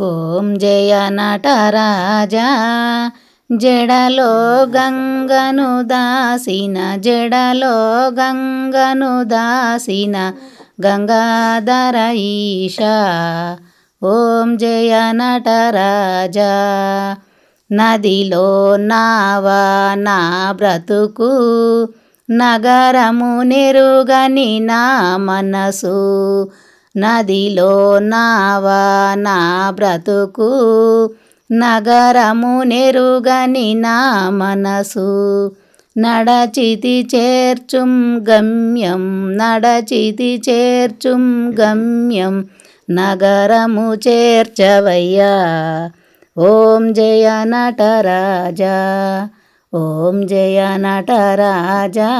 ఓం జయ నటరాజా జడలో గంగను దాసిన జడలో గంగను దాసిన గంగాధర ఈశా ఓం జయ నటరాజా నదిలో నావా నా బ్రతుకు నగరము నెరుగని నా మనసు. నదిలో నావా నా బ్రతుకు నగరము నెరుగని నా మనసు. నడచితి చేర్చుం గమ్యం నడచితి చేర్చుం గమ్యం నగరము చేర్చవయ్యా. ఓం జయ నటరాజా ఓం జయ నటరాజా.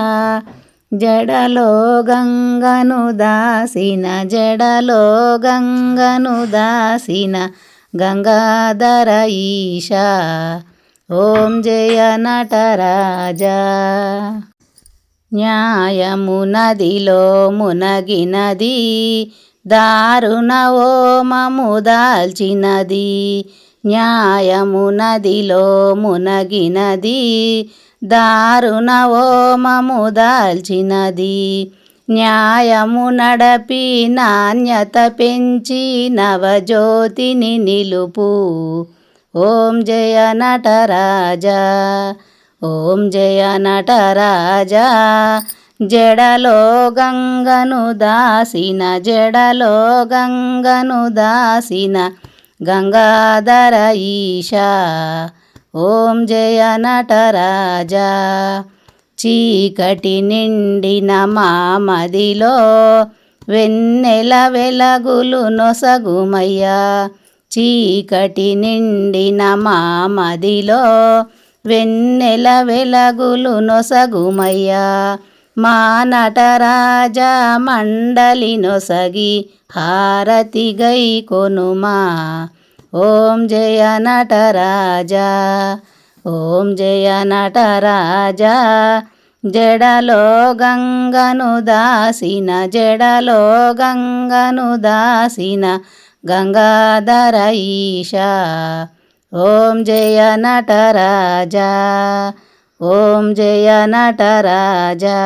జడలో గంగను దాసిన జడలో గంగను దాసిన గంగాధర ఈశా. ఓం జయ నటరాజా. న్యాయము నదిలో మునగినది దారుణ ఓమము దాల్చినది. న్యాయము నదిలో మునగినది దారుణ ఓమము దాల్చినది. న్యాయము నడపి నాణ్యత పెంచి నవజ్యోతిని నిలుపు. ఓం జయ నటరాజా. ఓం జయ నటరాజా. జడలో గంగను దాసిన జడలో గంగను దాసిన గంగాధర ఈశా. ఓం జయ నటరాజా. చీకటి నిండిన మామదిలో వెన్నెల వెలగులు నొసగుమయ్యా. చీకటి నిండిన మామదిలో వెన్నెల వెలగులు నొసగుమయ్యా. మా నటరాజా మండలి నొసగి హారతి గై కొనుమా. ఓం జయ నటరాజా ఓం జయ నటరాజా జడలో గంగను దాసిన జడలో గంగను దాసిన గంగాధర ఈశా ఓం జయ నటరాజా ఓం జయ నటరాజా.